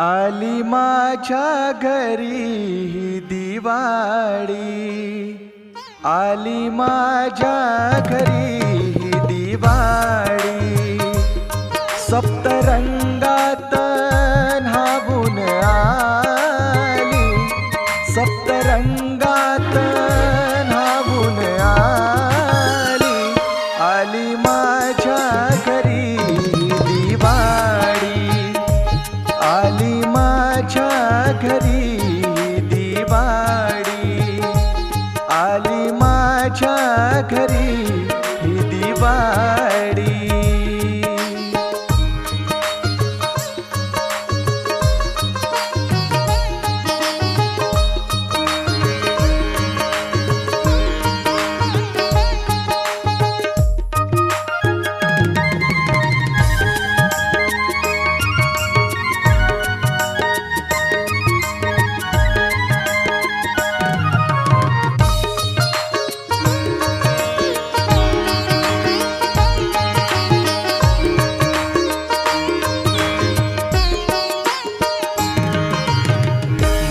आली माझ्या घरी दिवाळी. आली माझ्या घरी दिवाळी. सप्तरंगात न्हावून आली. सप्तरंगात न्हावून आली. आली माझ्या घरी दिवाळी. घरी दिवाळी आली माझ्या घरी ही दिवाळी.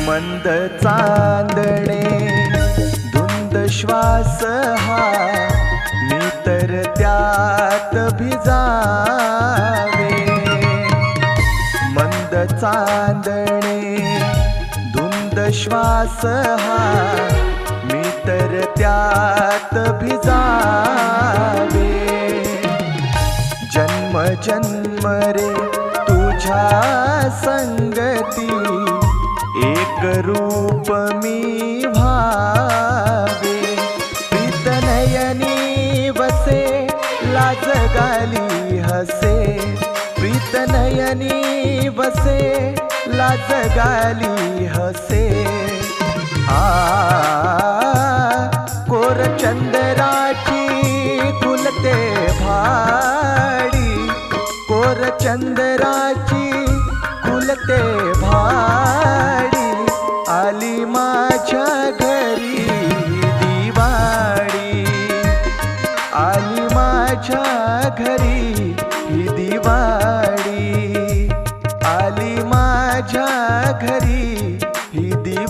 मंद चांदणे धुंद श्वास हा मी तर त्यात भिजावे. मंद चांदणे धुंद श्वास हा मी तर त्यात भिजावे. जन्म जन्म रे तुझ्या संगती एक रूप मी व्हावे प्रीतनयनी वसे लाज गाली हसे. प्रीतनयनी वसे लाज गाली हसे. आ कोर चंद्राची फुलते भाडी. कोर चंद्राची फुलते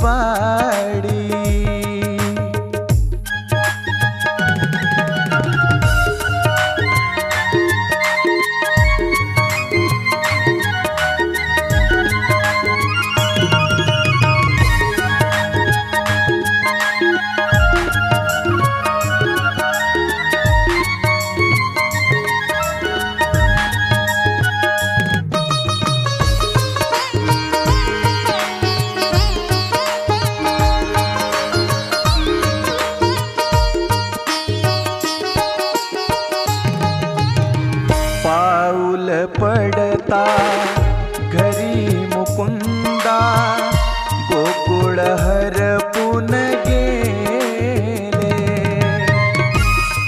ही करता घरी मुकुंदा गोकुळ हरपून गेले.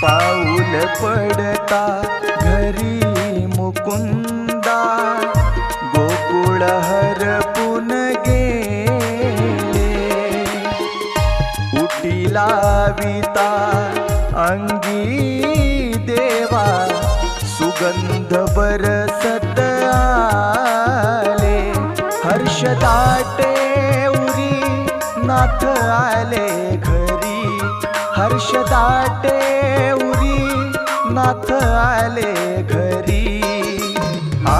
पाऊल पडता घरी मुकुंदा गोकुळ हरपून गेले. उटी लाविता अंगी देवा सुगंध बरसत दाटे उरी नाथ आले घरी. हर्ष दाटे उरी नाथ आले घरी. आ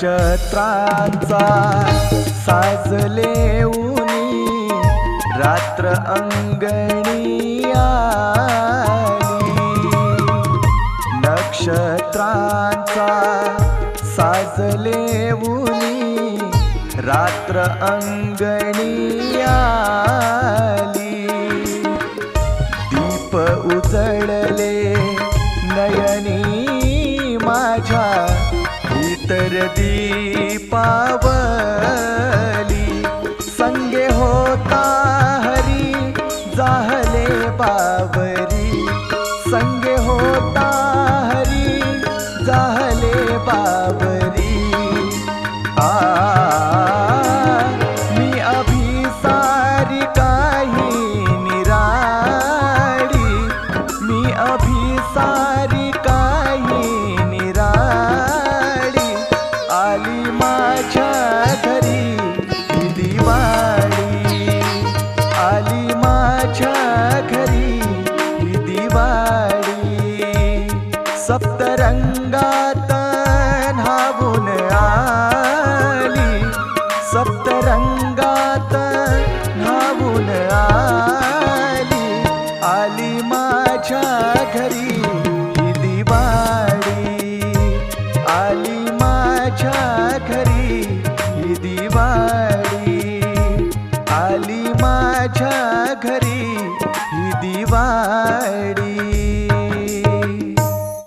नक्षत्रांचा साजले उनी रात्र अंगणी नक्षत्रांचा साजले उनी रात्र अंगणी दीपावली संगे होता हरी जाहले बाबरी संगे सप्तरंगात न्हावून आली आली माझ्या घरी दिवाळी. आली माझ्या